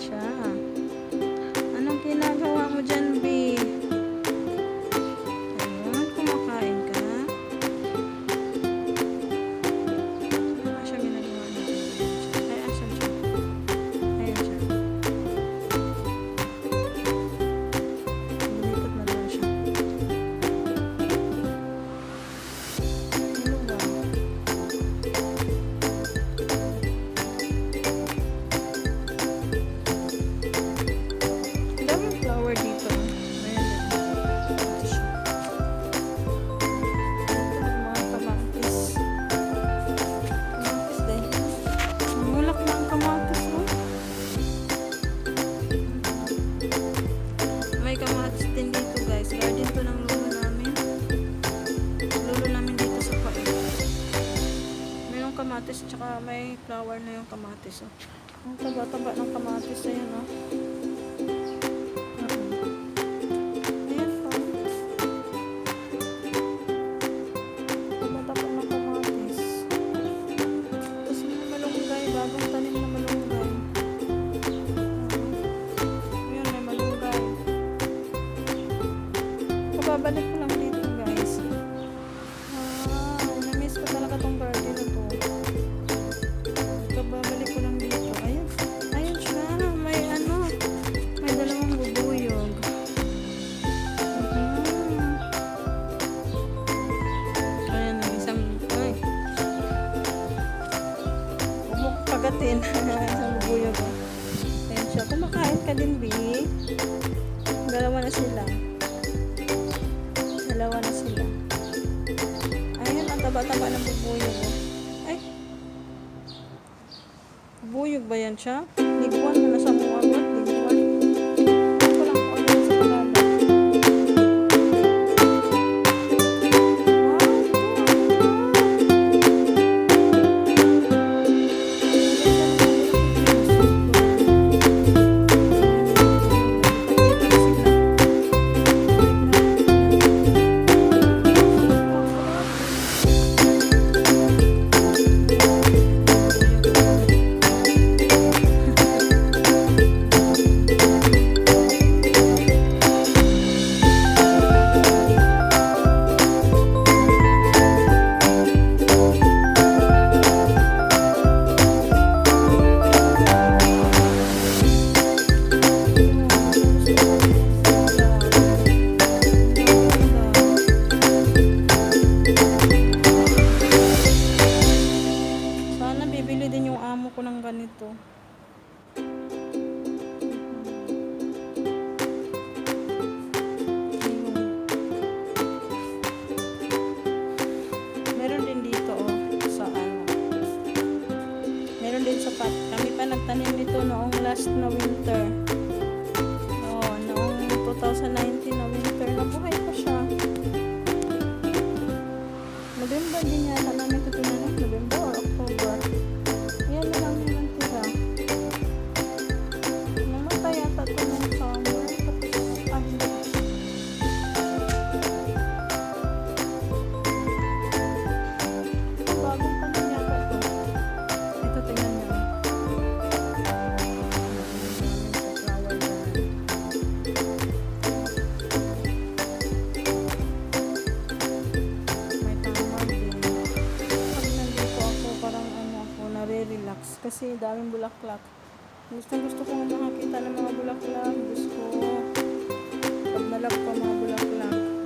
relaxar. kamatis tsaka may flower na yung kamatis oh. ang taba-taba ng kamatis ayan oh Thank oh. you. din sa buyog. Ayan siya. Kumakain ka din, B. Dalawa na sila. Dalawa na sila. Ayan, ang taba-taba ng bubuyog. Oh. Ay! Buyog ba yan siya? Liguan na nasa mga kasi daming bulaklak. Gusto gusto ko makakita ng mga bulaklak. Gusto ko pag nalap ko mga bulaklak.